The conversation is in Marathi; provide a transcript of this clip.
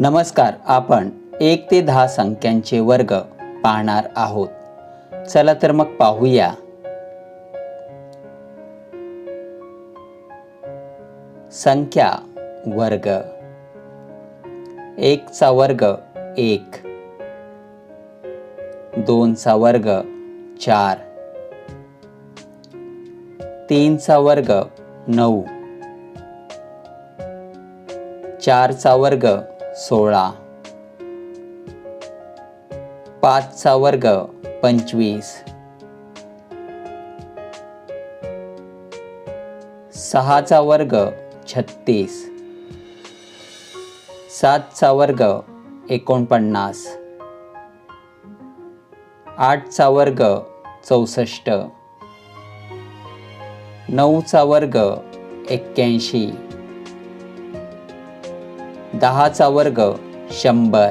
नमस्कार आपण एक ते दहा संख्यांचे वर्ग पाहणार आहोत. चला तर मग पाहूया. संख्या वर्ग. एकचा वर्ग एक. दोनचा वर्ग चार. तीनचा वर्ग नऊ. चारचा वर्ग सोळा. पाचचा वर्ग पंचवीस. सहाचा वर्ग छत्तीस. सातचा वर्ग एकोणपन्नास. आठचा वर्ग चौसष्ट. नऊचा वर्ग एक्क्याऐंशी. दहाचा वर्ग शंभर.